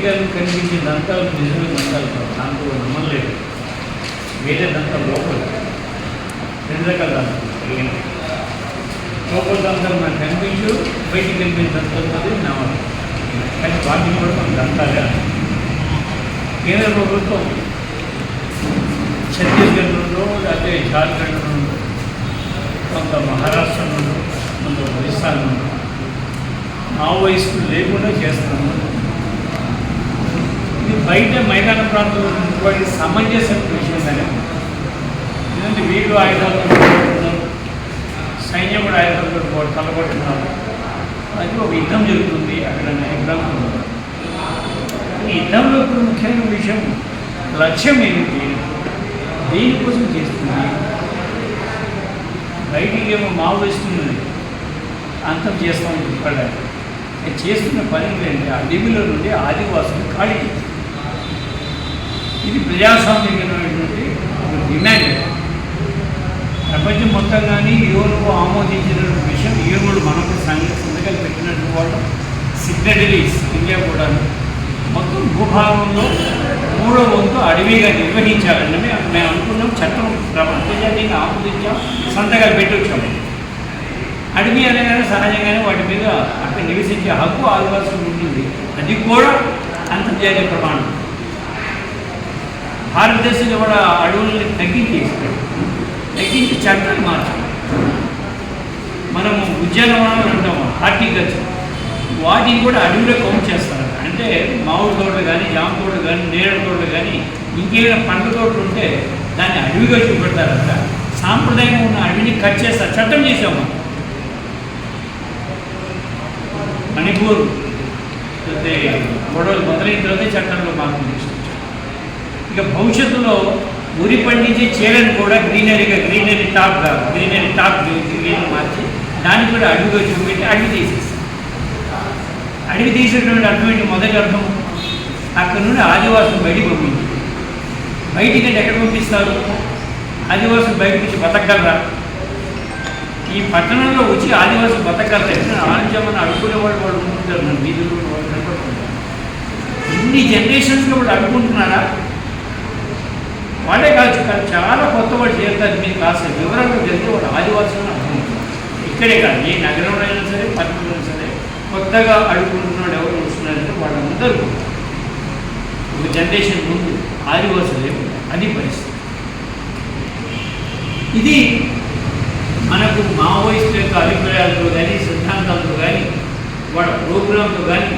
బయటికి కనిపించే దంతాలు నిజమే దంతాలు కావు. దాంట్లో నమ్మలేదు వేరే దంతం లోపల రెండు రకాల దంతాలు కలిగినవి. లోపల దంతం నాకు కనిపించు బయటికి కనిపించిన దంతాలు అది నమ్మకం కానీ వాటిని కూడా మన దంతాలే కేంద్ర ప్రభుత్వం ఛత్తీస్గఢ్ నుండో లేకపోతే జార్ఖండ్ నుండో కొంత మహారాష్ట్ర నుండో కొంత ఒరిస్సా నుండో మావోయిస్టులు లేకుండా చేస్తున్నాము బయట మైదాన ప్రాంతంలో ఉన్నటువంటి సమంజసం విషయం కానీ ఎందుకంటే వీళ్ళు ఆయుధాలతో సైన్యం కూడా ఆయుధాలతో తలబడుతున్నారు అది ఒక యుద్ధం జరుగుతుంది అక్కడ ఎగ్జాంపుల్ ఈ యుద్ధంలో ఇప్పుడు ముఖ్యమైన విషయం లక్ష్యం ఏమిటి? దేనికోసం చేస్తుంది? బయటికి ఏమో మావోయిస్తుంది అంతం చేస్తామని చెప్పాడు చేస్తున్న పని ఏంటంటే అడవిలో నుండి ఆదివాసులు ఖాళీ చేస్తారు. ఇది ప్రజాస్వామ్యమైనటువంటి ఒక డిమాండ్. ప్రపంచం మొత్తం కానీ యువనుకు ఆమోదించిన విషయం యువనుడు మనకు సంఘ సంతకాలు పెట్టినట్టు వాళ్ళు సిగ్నటరీస్ ఇండియా కూడా మొత్తం భూభాగంలో మూడో వంతు అడవిగా నిర్వహించాలని మేము అనుకున్నాం. చట్టం ప్ర- అంతర్జాతీయంగా ఆమోదించాం. సంతకాలు పెట్టి వచ్చాము అడవి అనగానే సహజంగానే వాటి మీద అక్కడ నివసించే హక్కు ఆదివాసులు ఉంటుంది. అది కూడా అంతర్జాతీయ ప్రమాణం. భారతదేశంలో కూడా అడవుల్ని తగ్గించేసాడు తగ్గించి చట్టాలు మార్చాలి. మనము ఉద్యానవనాలు అంటాము హార్టికల్చర్. వాటిని కూడా అడవిలో కౌంట్ చేస్తారు అంటే మామిడి తోటలు కానీ జామ తోటలు కానీ నేరేడు తోటలు కానీ ఇంకేమైనా పండ్ల తోటలు ఉంటే దాన్ని అడవిగా చూపెడతారంట. సాంప్రదాయంగా ఉన్న అడవిని కట్ చేస్తారు చట్టం చేసాము మణిపూర్ అయితే గొడవలు మొదలైన తర్వాత చట్టంలో మారుతుంది ఇక భవిష్యత్తులో ఉరి పండించే చీరను కూడా గ్రీనరీగా గ్రీనరీ టాప్గా గ్రీనరీ టాప్ గ్రీన్ మార్చి దాన్ని కూడా అడుగుగా చూపెట్టి అడవి తీసేస్తాం అడవి తీసేటువంటి అర్థం ఏంటి? మొదటి అర్థం అక్కడ నుండి ఆదివాసులు బయటికి పంపించి. బయటికి అంటే ఎక్కడ పంపిస్తారు? ఆదివాసులు బయట నుంచి బతకగలరా? ఈ పట్టణంలో వచ్చి ఆదివాసులు బతకగలరా? ఎక్కడ ఆలోచన అడుగునే వాళ్ళు వాళ్ళు వీధులు వాళ్ళు ఇన్ని జనరేషన్స్లో వాళ్ళు అడుగుంటున్నారా వాళ్ళే కాదు కానీ చాలా కొత్త వాళ్ళు చేరుతారు మీకు కాస్త వివరంగా జరిగితే వాళ్ళు ఆదివాసులను అర్థం ఇక్కడే కాదు ఏ నగరంలో అయినా సరే పట్టణంలో అయినా సరే కొత్తగా అడుగుకుంటున్నాడు ఎవరు వస్తున్నారంటే వాళ్ళందరూ ఒక జనరేషన్ ముందు ఆదివాసులే అది పరిస్థితి. ఇది మనకు మావోయిస్ట్ యొక్క అభిప్రాయాలతో కానీ సిద్ధాంతాలతో కానీ వాళ్ళ ప్రోగ్రాంతో కానీ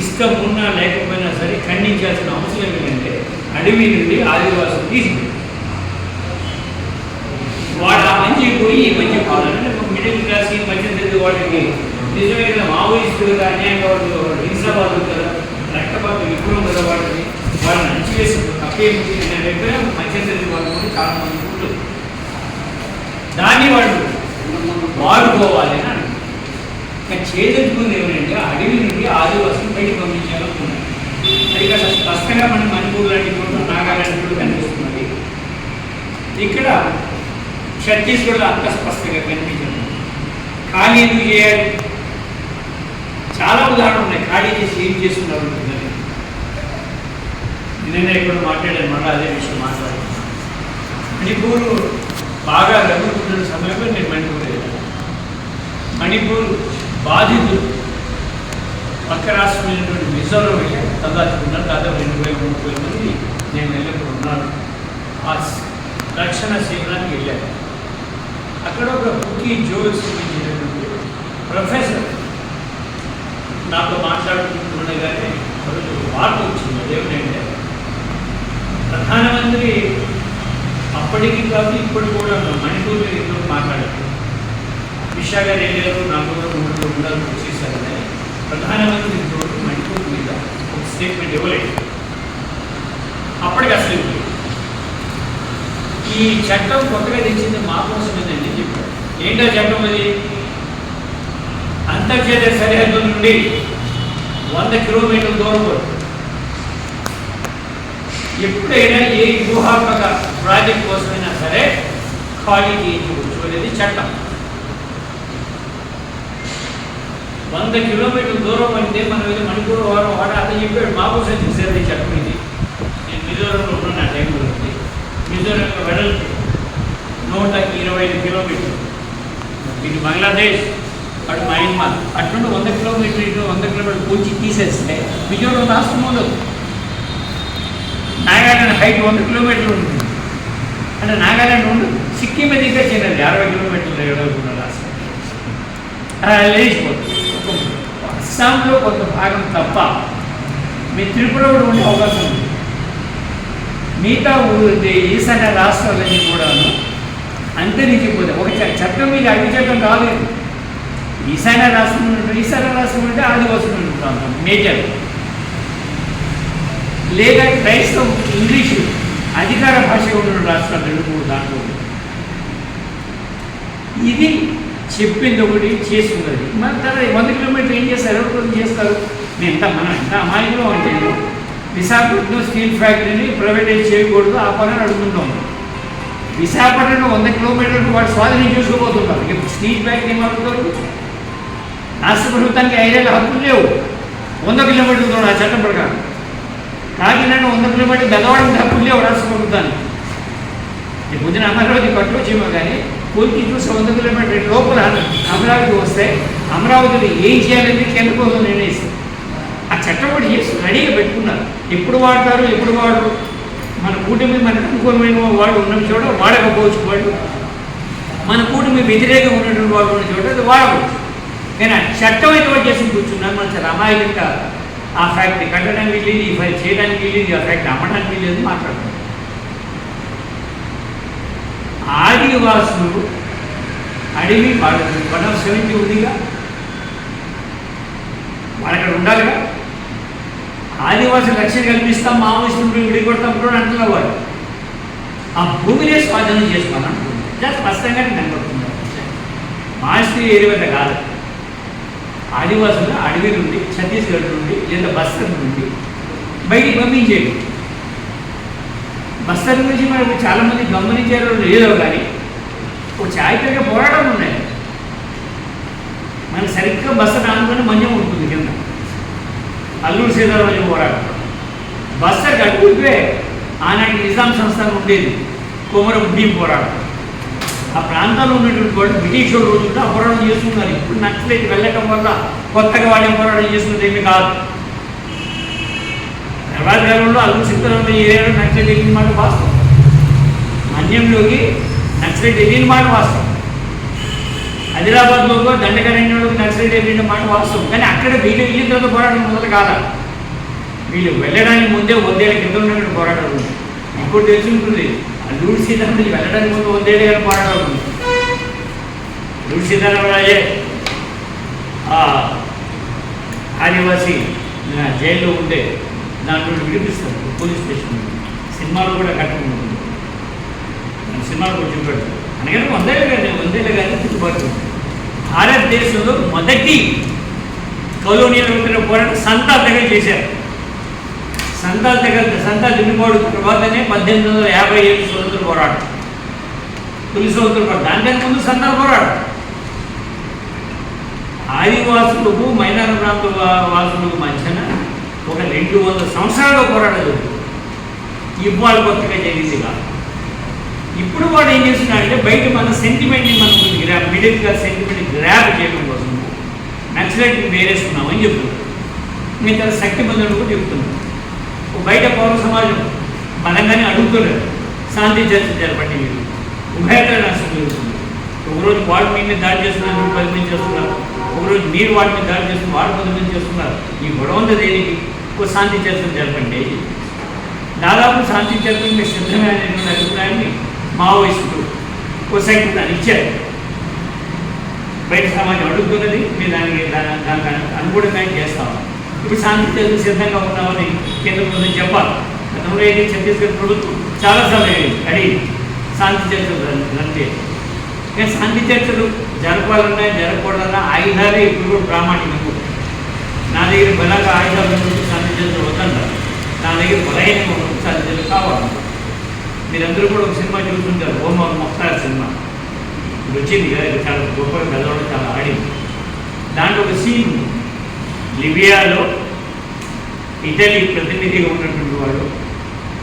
ఇష్టం ఉన్నా లేకపోయినా సరే ఖండించాల్సిన అవసరం ఏంటంటే అడవి నుండి ఆదివాసులు తీసుకు వాడు ఆ మంచి పోయి ఈ మంచి పోవాలంటే మిడిల్ క్లాస్ ఈ మధ్య తరగతి వాళ్ళకి నిజమైన మావోయిస్టులుగా అన్యాయంగా వాళ్ళు హింసాబాద్ కదా రక్తపాతం ఎక్కువ కదా వాళ్ళని వాళ్ళని అణిచివేసి తప్పేమిటి అనే అభిప్రాయం మధ్య తరగతి వాళ్ళు చాలా మంది ఉంటుంది దాన్ని వాళ్ళు వాడుకోవాలి అని అంటున్నారు. కానీ చేదెత్తుకుంది ఏమంటే అడవి నుండి ఆదివాసులు బయటకు పంపించాలనుకున్నారు. అది స్పష్టంగా మన మణిపూర్ లాంటి చోట్ల నాగాలాంటి చోట్ల కనిపిస్తున్నది. ఇక్కడ ఛత్తీస్గఢ్లో అంత స్పష్టంగా కనిపించింది. ఖాళీ ఎందుకు చేయాలి? చాలా ఉదాహరణలు ఉన్నాయి. ఖాళీ చేసి ఏం చేస్తున్నారు నిన్ననే నిన్న ఇక్కడ మాట్లాడాను. మళ్ళీ అదే విషయం మాట్లాడుతున్నాను మణిపూర్ బాగా రగులుకుంటున్న సమయంలో నేను మణిపూర్ వెళ్ళాను. మణిపూర్ బాధితులు పక్క రాష్ట్రమైనటువంటి మిజోరం వెళ్ళాను తదాచుకున్నారు దాదాపు రెండు వేల మూడు వేల మంది నేను వెళ్ళినప్పుడు ఉన్నాను. ఆ రక్షణ శిబిరానికి వెళ్ళాను. అక్కడ ఒక బుక్కి జోల్స్ సంబంధించినటువంటి ప్రొఫెసర్ నాతో మాట్లాడుతుండగానే ఒకరోజు వార్త వచ్చింది. అదేమిటంటే ప్రధానమంత్రి అప్పటికి కాదు ఇప్పుడు కూడా మణిపూర్ ఏదో మాట్లాడారు. విశాఖ గారు వెళ్ళారు నాలుగు కూడా మూడు ఉండాలని వచ్చేసారని ప్రధానమంత్రి ఇంతవరకు మణిపూర్ స్టేట్మెంట్ ఇవ్వలేదు. అప్పటికి అసలు ఇవ్వలేదు. ఈ చట్టం కొత్తగా తెచ్చింది మా కోసమేనండి చెప్పారు ఏంటో చట్టం అది? అంతర్జాతీయ సరిహద్దు నుండి వంద కిలోమీటర్ల దూరం వరకు. ఎప్పుడైనా ఏ వ్యూహాత్మక ప్రాజెక్ట్ కోసమైనా సరే ఖాళీ చేయించవచ్చు అనేది చట్టం. వంద కిలోమీటర్ల దూరం అంటే మనం ఏదో మణిపూర్ వారం వాడ అతను చెప్పాడు మాకు చూసారు ఈ చెప్పింది నేను మిజోరంలో ఉన్న నా టైంలో ఉంది మిజోరంలో వెడల్పు నూట ఇరవై ఐదు కిలోమీటర్లు. ఇది బంగ్లాదేశ్ అటు మయన్మార్. అటు వంద కిలోమీటర్ ఇటు వంద కిలోమీటర్ పూచి తీసేస్తే మిజోరం రాష్ట్రం ఉండదు. నాగాలాండ్ హైట్ వంద కిలోమీటర్లు ఉంటుంది. అంటే నాగాలాండ్ ఉండదు సిక్కిం దగ్గర చేయండి అరవై కిలోమీటర్లు ఎడవుతున్న రాష్ట్రం. అలా లేచిపోతుంది. అస్సాంలో కొంత భాగం తప్ప మీ త్రిపుర కూడా ఉండే అవకాశం ఉంది. మిగతా ఊరు ఈశాన్య రాష్ట్రాలన్నీ కూడాను అంతరించిపోతాయి ఒక చట్టం మీద అడిగి చట్టం రాలేదు. ఈశాన్య రాష్ట్రం ఉన్నట్టు ఈశాన్య రాష్ట్రం అంటే ఆదివాసులు ఉన్న ప్రాంతం మేజర్. లేదా క్రైస్తవం ఇంగ్లీషు అధికార భాష ఉన్న రాష్ట్రాలు రెండు మూడు దాంట్లో ఇది చెప్పింది ఒకటి చేస్తున్నది. మన తర్వాత వంద కిలోమీటర్లు ఏం చేస్తారు? ఎవరు చేస్తారు? ఎంత మనం ఎంత అమాయకులు అంటే విశాఖపట్నం స్టీల్ ఫ్యాక్టరీని ప్రైవేటైజ్ చేయకూడదు ఆ పని అడుగుతుంటాం విశాఖపట్నం వంద కిలోమీటర్లు వాడు స్వాధీనం చేసుకోబోతున్నారు. ఇక స్టీల్ ఫ్యాక్టరీ ఏమవుతారు రాష్ట్ర ప్రభుత్వానికి ఐదేళ్ళ హక్కులు లేవు. వంద కిలోమీటర్లు ఆ చట్టం ప్రకారం. కాకినాడ వంద కిలోమీటర్లు బెదవాడికి హక్కులు లేవు రాష్ట్ర ప్రభుత్వానికి పొద్దున అమరావతి పట్టుకొచ్చేమో కానీ పూర్తి చూసి వంద కిలోమీటర్ లోపల అమరావతి వస్తే అమరావతిని ఏం చేయాలని కేంద్ర ప్రభుత్వం నిర్ణయిస్తుంది ఆ చట్టం కూడా చేసి రెడీగా పెట్టుకున్నారు. ఎప్పుడు వాడతారు ఎప్పుడు వాడరు? మన కూటమి మన అనుకూలమైన వాడు ఉన్న చోట వాడకపోవచ్చు వాళ్ళు. మన కూటమి వ్యతిరేకంగా ఉన్నటువంటి వాళ్ళు ఉన్న చోట అది వాడవచ్చు. కానీ చట్టం అయితే చేసి కూర్చున్నాను మన చాలా అమాయకంగా ఆ ఫ్యాక్టరీ కట్టడానికి వెళ్ళేది ఈ ఫైల్ చేయడానికి వెళ్ళేది ఆ ఫ్యాక్టరీ అమ్మడానికి వెళ్ళేది మాట్లాడుతుంది ఆదివాసులు అడవి వాళ్ళకి వన్ ఆఫ్ ఉందిగా? వాళ్ళు అక్కడ ఉండాలిగా? ఆదివాసులు రక్షణ కల్పిస్తాం మావోయిస్టులు విడిగొడతాం కూడా అంటున్నారు వాళ్ళు. ఆ భూమినే స్వాధీనం చేసుకోవాలి అంటున్నారు చాలా స్పష్టంగా కనబడుతున్నారు మాస్త్రి ఏరియా కాదు. ఆదివాసులు అడవి నుండి ఛత్తీస్గఢ్ నుండి లేదా బస్తర్ నుండి బయటికి పంపించేది. బస్తర్ గురించి మనం చాలా మంది లేదో కానీ ఒక చారిత్రక పోరాటం ఉన్నాయి. మనం సరిగ్గా బస్సు ఆనుకొని మన్యం ఉంటుంది కింద. అల్లూరు సీతారామరాజు పోరాటం. బస్సు కట్టుకుంటే ఆనాటి నిజాం సంస్థానం ఉండేది. కొమరం భీం పోరాటం. ఆ ప్రాంతంలో ఉన్నటువంటి వాళ్ళు బ్రిటిష్ వాళ్ళు ఆ పోరాటం చేస్తున్నారు ఇప్పుడు నక్సలైట్ వెళ్ళటం వల్ల కొత్తగా వాళ్ళే పోరాటం చేస్తున్నది ఏమి కాదు. తర్వాత కాలంలో అల్లు సీతారామరాజు ఏరియాలో నక్సలైట్ వెళ్ళిన మాట వాస్తవం. మన్యంలోకి నక్సలైట్ వెళ్ళిన మాట వాస్తవం. హైదరాబాద్లో దండకరణ్యంలోకి నక్సలైట్ వెళ్ళిన మాట వాస్తవం. కానీ అక్కడ వీళ్ళు వెళ్ళిన తర్వాత పోరాటం మొదలు కాదా? వీళ్ళు వెళ్ళడానికి ముందే వందేళ్ళ కింద ఉన్నటువంటి పోరాటం ఉంది. తెలిసి ఉంటుంది అల్లూరు సీతారామరాజు వెళ్ళడానికి ముందు వందేళ్ళ గారి పోరాటం ఉంది. అల్లూరు సీతారామరాజే ఆదివాసీ జైల్లో ఉండే దాంట్లో విడిపిస్తారు పోలీస్ స్టేషన్ సినిమాలో కూడా కట్టడం ఉంటుంది. మన సినిమాలో కూడా చూపెడతారు అనగానే వందేళ్ళు కానీ వందేళ్ళు కానీ చుట్టుబాటు భారతదేశంలో మొదటి కలోనియల్ ఉంటున్న పోరాటం సంతాల దగ్గర చేశారు. సంతాల దగ్గర సంతాల దిగుబడి తర్వాతనే పద్దెనిమిది వందల యాభై ఏడు స్వతంత్ర పోరాటం. తొలి స్వతంత్ర పోరాటం. దానికంటే ముందు సంతాల పోరాటం. ఆదివాసులకు మైదాన ప్రాంత వాసులకు మధ్య రెండు వందల సంవత్సరాల పోరాటం జరుగుతుంది ఇవాళ కొత్తగా జరిగింది కాదు ఇప్పుడు వాడు ఏం చేస్తున్నాడంటే బయట మన సెంటిమెంట్ని మనం grab middle class sentiment grab చేయడం కోసం నక్సలైట్ని వేరేస్తున్నామని చెప్తున్నాడు. మిగతా శక్తి మందులు కూడా చెప్తున్నాడు బయట పౌర సమాజం బలంగానే అడుగుతున్నారు. శాంతి చర్చ జరపండి మీరు. ఉభయత నష్టం జరుగుతుంది. ఒకరోజు వాడు మీద దాడి చేస్తున్నారు మీరు పది మంది చేస్తున్నారు. ఒకరోజు మీరు వాడి మీద దాడి చేస్తున్నారు వాడు పది మంది చేస్తున్నారు. ఈ గొడవ ఉంది దేనికి? ఒక శాంతి చర్చలు జరపండి. దాదాపు శాంతి చర్చలు మీకు సిద్ధమైనటువంటి అభిప్రాయాన్ని మావోయిస్టులు ఓ దాన్ని ఇచ్చారు. బయట సమాజం అడుగుతున్నది మీరు దానికి దానికి అనుగుణంగా చేస్తాం. ఇప్పుడు శాంతి చర్చలు సిద్ధంగా ఉన్నామని కేంద్ర ప్రభుత్వం చెప్పాలి. గతంలో అయితే ఛత్తీస్గఢ్ ప్రభుత్వం చాలాసార్లు అడిగింది. అడిగింది శాంతి చర్చలు రన్- కానీ శాంతి చర్చలు జరపాలన్నా జరగకూడదన్నా ఆయుధాలే ఇప్పుడు కూడా ప్రామాణికం. నా దగ్గర బలంగా ఆయుధాలు ఉన్నప్పుడు శాంతి నా దగ్గర బలహీనంగా ఉన్నప్పుడు కావాలి. మీరందరూ కూడా ఒక సినిమా చూస్తుంటారు ఓమా మొక్తార్ సినిమా. వచ్చింది కదా చాలా గొప్ప కథలో చాలా ఆడింది. దాంట్లో ఒక సీన్ లిబియాలో ఇటలీ ప్రతినిధిగా ఉన్నటువంటి వాడు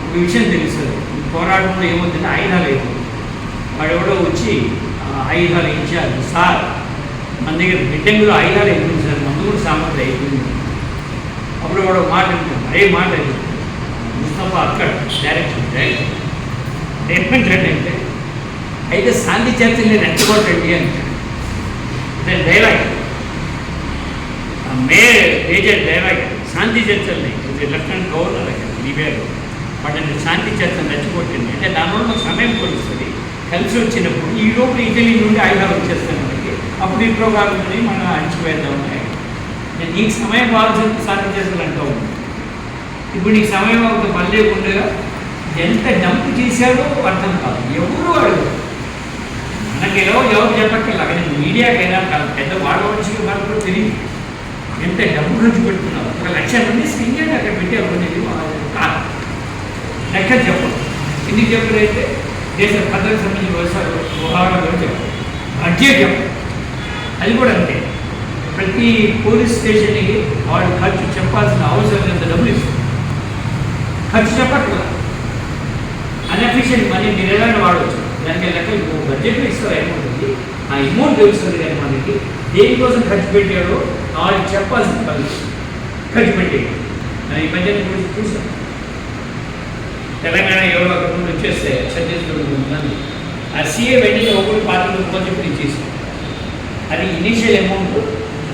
ఒక విషయం తెలుస్తుంది పోరాటంలో ఏమవుతుందంటే ఆయుధాలు అయిపోతుంది వాడు ఎవడో వచ్చి ఆయుధాలు ఇచ్చారు. సార్ మన దగ్గర బిడ్డంగులో ఆయుధాలు అయిపోయింది సార్. మందు కూడా సామర్థ్యం అయిపోయింది. అప్పుడు కూడా మాట అంటాడు ఏ మాట ముస్తఫా అక్కడ డైరెక్షన్ డైరెక్ట్ ఏమంటాడంటే అయితే శాంతి చర్చల్ని రెచ్చగొట్టండి అంటాడు దాని డైలాగ్ మే మేజర్ డైలాగ్ శాంతి చర్చల్ని ఇది లెఫ్టినెంట్ గవర్నర్ అక్కడ బట్ వాటిని శాంతి చర్చలు రెచ్చగొట్టింది. అంటే దానివల్ల మాకు సమయం కొలుస్తుంది కలిసి వచ్చినప్పుడు ఈ లోపల ఇటలీ నుండి ఐదారు వచ్చేస్తాను మనకి. అప్పుడు ఈ ప్రోగ్రామ్ని మనం అణిచివేద్దామని నేను నీకు సమయం కావాల్సిన శాంతి చర్చలు అంటావు ఇప్పుడు నీకు సమయం అవుతుంది పని లేకుండా ఎంత డంప్ చేశాడో అర్థం కాదు. ఎవరు వాడు మనకి ఎవరు ఎవరు చెప్పక్కర్లేదు అక్కడ మీడియాకైనా కాదు పెద్ద వాడు వచ్చి మనకు కూడా తెలియదు. ఎంత డబ్బు ఖర్చు పెడుతున్నారు ఒక లక్ష మంది సింగర్ అక్కడ పెట్టారు అనేది కాదు. లెక్క చెప్పరు. ఎందుకు చెప్పరైతే దేశ భద్రత సంబంధించిన వ్యవసాయ వ్యవహారాలు చెప్పరు. బడ్జెట్ చెప్పరు. అది కూడా అంతే. ప్రతి పోలీస్ స్టేషన్కి వాడు ఖర్చు చెప్పాల్సిన అవసరం ఎంత డబ్బులు ఇస్తుంది ఖర్చు చెప్పట్లేదు అన్ఎఫిషియెంట్ మనీ మీరు ఎలా వాడవచ్చు దానికి లెక్క ఇంకో బడ్జెట్లో ఇస్తారు ఏమవుతుంది ఆ అమౌంట్ తెలుస్తుంది కానీ మనకి. దేనికోసం ఖర్చు పెట్టాడో వాళ్ళకి చెప్పాల్సిన పని ఖర్చు పెట్టేది. ఈ మధ్యన గురించి చూసాం. తెలంగాణ ఎవరో అక్కడ నుండి వచ్చేస్తే ఛత్తీస్గఢ్ ఉందని ఆ సీఏ వెంటనే ఒకటి పాత్రలు కొంచెం చెప్పి అది ఇనీషియల్ అమౌంట్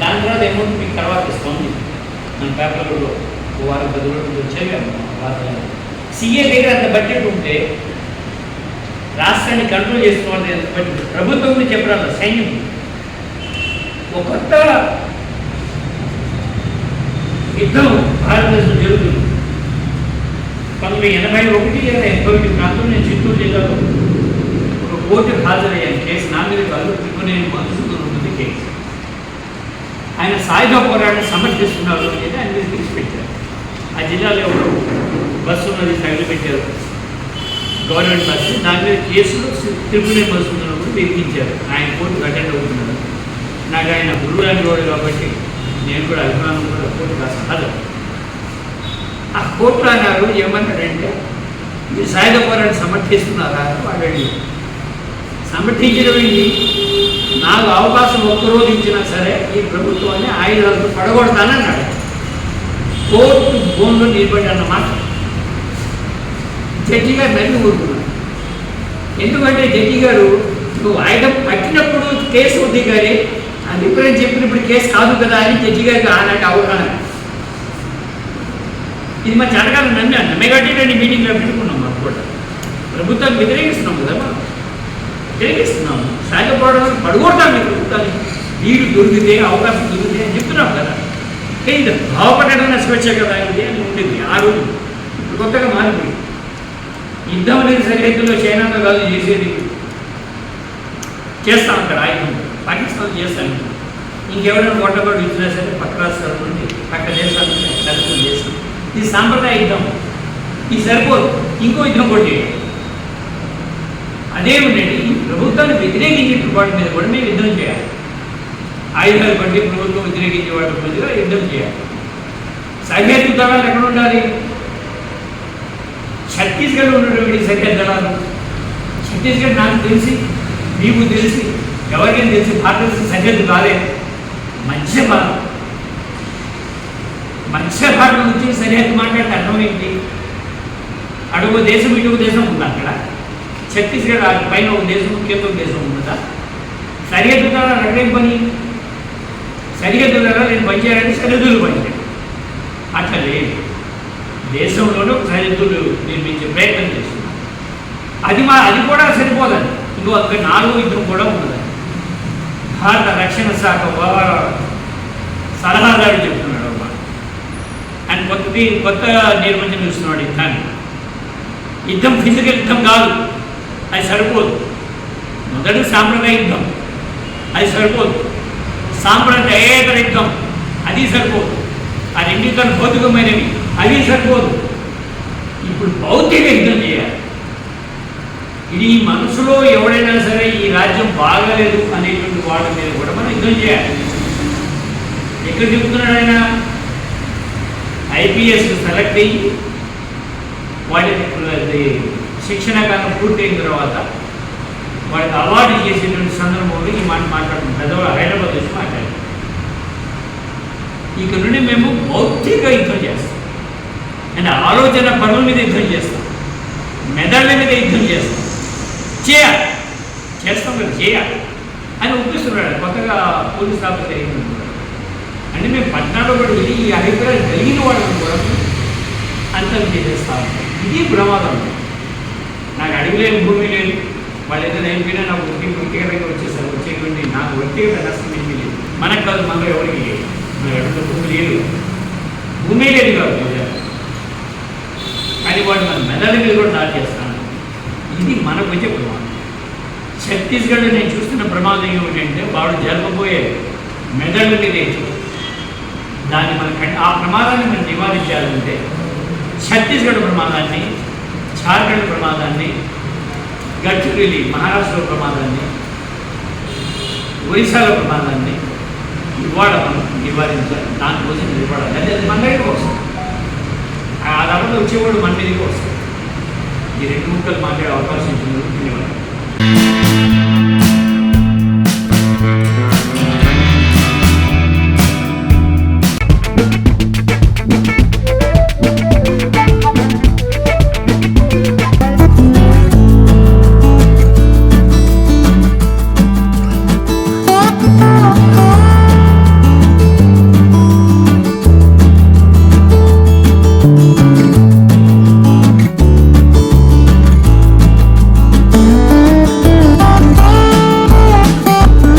దాని తర్వాత అమౌంట్ మీకు తర్వాత ఇస్తుంది మన పేపర్లో వారం పది రోజులు వచ్చేవి వార్తలు. సీఏ దగ్గర అంత బడ్జెట్ ఉంటే రాష్ట్రాన్ని కంట్రోల్ చేసుకోవాలి అంత బడ్జెట్? ప్రభుత్వం గురించి చెప్పడం సైన్యం ఒక కొత్త యుద్ధం భారతదేశం జరుగుతుంది. పంతొమ్మిది ఎనభై ఒకటి లేదా ఎనభై ఒకటి ప్రాంతంలో నేను చిత్తూరు జిల్లాలో ఒక కోర్టుకు హాజరయ్యాను కేసు నా మీద కాదు నేను మధుసూదన్ ఆయన సాయుధ పోరాటం సమర్థిస్తున్నారు అని ఆయన మీద కేసు ఆ జిల్లాలో ఎవరు బస్సు ఉన్నది తగిలిపెట్టారు పెట్టారు. గవర్నమెంట్ బస్సు దాని మీద కేసులు తిరుపతి బస్సు ఉన్నప్పుడు పిలిపించారు ఆయన కోర్టుకు అటెండ్ అవుతున్నారు నాకు ఆయన గురువు లాంటి వాడు కాబట్టి నేను కూడా అభిమానం కూడా కోర్టు కాస్త హాజరు ఆ కోర్టు అన్నారు ఏమన్నాడంటే మీరు సాయుధ పోరాటం సమర్థిస్తున్నారా? వాడు అడిగాడు. సమర్థించడం ఏంటి? నాకు అవకాశం ఒక్కరోజు ఇచ్చినా సరే ఈ ప్రభుత్వాన్ని ఆయుధాలతో పడగొడతానన్నాడు. కోర్టు బోన్లో నిలబడి అన్నమాట జడ్జి గారు నన్ను ఊరుకున్నాడు ఎందుకంటే జడ్జి గారు నువ్వు ఆయుధం పట్టినప్పుడు కేసు ఉంది కానీ ఆ చెప్పినప్పుడు కేసు కాదు కదా అని జడ్జి గారికి ఆనాటి అవగాహన. ఇది మా జరగాలి నన్ను అన్న కాబట్టి రెండు మీటింగ్లో పెట్టుకున్నాం మాకు కూడా. ప్రభుత్వాన్ని వ్యతిరేకిస్తున్నాం కదా మనం వ్యతిరేకిస్తున్నాం సాగిపోవడం పడగొడతాం మీ ప్రభుత్వాన్ని దొరికితే అవకాశం దొరికితే అని చెప్తున్నాం కదా. ఏ ఇది భావపడడం స్వేచ్ఛ కదా ఇది అని ఉండేది ఆ రోజు ఇప్పుడు కొత్తగా మారిపోయింది. యుద్ధం అనేది సరిహద్దులో చైనాతో కాదు చేసేది. చేస్తాం అక్కడ ఆయుధం పాకిస్తాన్ చేస్తాను. ఇంకెవరైనా కొట్టబడి ఇచ్చినా సరే పక్క రాష్ట్రాల నుండి పక్క దేశాల నుండి కలుపుకొని చేస్తాం ఇది సాంప్రదాయ యుద్ధం. ఇది సరిపోదు. ఇంకో యుద్ధం కొట్టి అదే ఉండండి ఈ ప్రభుత్వాన్ని వ్యతిరేకించే వాటి మీద కూడా మేము యుద్ధం చేయాలి. ఆయుధాలు బట్టి ప్రభుత్వం వ్యతిరేకించే వాటి మీద యుద్ధం చేయాలి. సరిహద్దు దళాలు ఎక్కడ ఉండాలి? ఛత్తీస్గఢ్ ఉన్నటువంటి సరిహద్దు దళాలు. ఛత్తీస్గఢ్ నాకు తెలిసి మీకు తెలిసి ఎవరికైనా తెలిసి భారతదేశం సరిహద్దు కాలేదు మధ్య భారతం మధ్య భారతం నుంచి సరిహద్దు మాట్లాడితే అర్థం ఏంటి? అడుగు దేశం ఇటుకు దేశం ఉంది అక్కడ? ఛత్తీస్గఢ్ పైన ఒక దేశం కింద ఒక దేశం ఉన్నదా సరిహద్దు ద్వారా అక్కడేం పని? సరిహద్దు ద్వారా నేను పనిచేయాలంటే సరిహద్దులు పనిచేయాలి అట్లా లేదు. దేశంలోనూ సరిహద్దులు నిర్మించే ప్రయత్నం చేస్తున్నాం అది మా అది కూడా సరిపోదండి. ఇంకో అక్కడ నాలుగో యుద్ధం కూడా ఉండదు భారత రక్షణ శాఖ వ్యవహార సలహాదారు చెప్తున్నాడు అమ్మా ఆయన కొత్తది కొత్త నిర్వచనం ఇస్తున్నాడు యుద్ధాన్ని యుద్ధం ఫిజికల్ యుద్ధం కాదు. అది సరిపోదు. మొదటి సాంప్రదాయ యుద్ధం అది సరిపోదు. సాంప్రదాయేతర యుద్ధం అది సరిపోదు. ఆ రెండింటితో భౌతికమైనవి అది సరిపోదు. ఇప్పుడు భౌతిక యుద్ధం చేయాలి. ఇది మనసులో ఎవడైనా సరే ఈ రాజ్యం బాగలేదు అనేటువంటి వాళ్ళ మీద కూడా మనం యుద్ధం చేయాలి. ఎక్కడ చెప్తున్నాడు ఆయన? ఐపీఎస్ సెలెక్ట్ అయ్యి వాటి శిక్షణ కాలం పూర్తయిన తర్వాత వాడికి అలవాటు చేసేటువంటి సందర్భంలో ఈ మాట మాట్లాడుతుంది పెద్దవాళ్ళు హైదరాబాద్ వచ్చి మాట్లాడారు. ఇక నుండి మేము భౌతిక యుద్ధం చేస్తాం. అంటే ఆలోచన పనుల మీద యుద్ధం చేస్తాం. మెదళ్ళ మీద యుద్ధం చేస్తాం. చేయాలి. చేస్తాం కదా చేయాలి. అని ఒప్పిస్తున్నాడు కొత్తగా పోలీస్ ఆఫీసర్ అయింది అంటే మేము పట్టణాల్లో కూడా వెళ్ళి ఈ అభిప్రాయం కలిగిన వాళ్ళని కూడా అంతం చేసేస్తాం ఇది ప్రమాదం. నాకు అడిగి లేని భూమి లేదు. వాళ్ళు ఏదైనా అయిపోయినా నాకు వృత్తి వృత్తిగతంగా వచ్చేసారు. వచ్చేటువంటి నాకు వ్యక్తిగత నష్టం ఏమీ లేదు. మనకు కాదు మనలో ఎవరికి లేదు. మన భూమి లేదు. భూమి లేదు కాదు అది కానీ వాడు మన మెదడు మీద కూడా దాడి చేస్తాను ఇది మనకు వచ్చే ప్రమాదం. ఛత్తీస్గఢ్ నేను చూస్తున్న ప్రమాదం ఏమిటంటే వాడు జరగబోయే మెదడు మీద దాన్ని మన ఆ ప్రమాదాన్ని మనం నివారించాలంటే ఛత్తీస్గఢ్ ప్రమాదాన్ని జార్ఖండ్ ప్రమాదాన్ని గడ్చిరోలి మహారాష్ట్ర ప్రమాదాన్ని ఒరిస్సాలో ప్రమాదాన్ని ఇవాళ మనం నివారించాలి. దానికోసం నిలబడాలి. అదే అది మన దగ్గరకు వస్తుంది. ఆ తర్వాత వచ్చేవాడు మన మీదకి వస్తుంది. ఈ రెండు ముక్కలు మాట్లాడే అవకాశం ఇచ్చినందుకు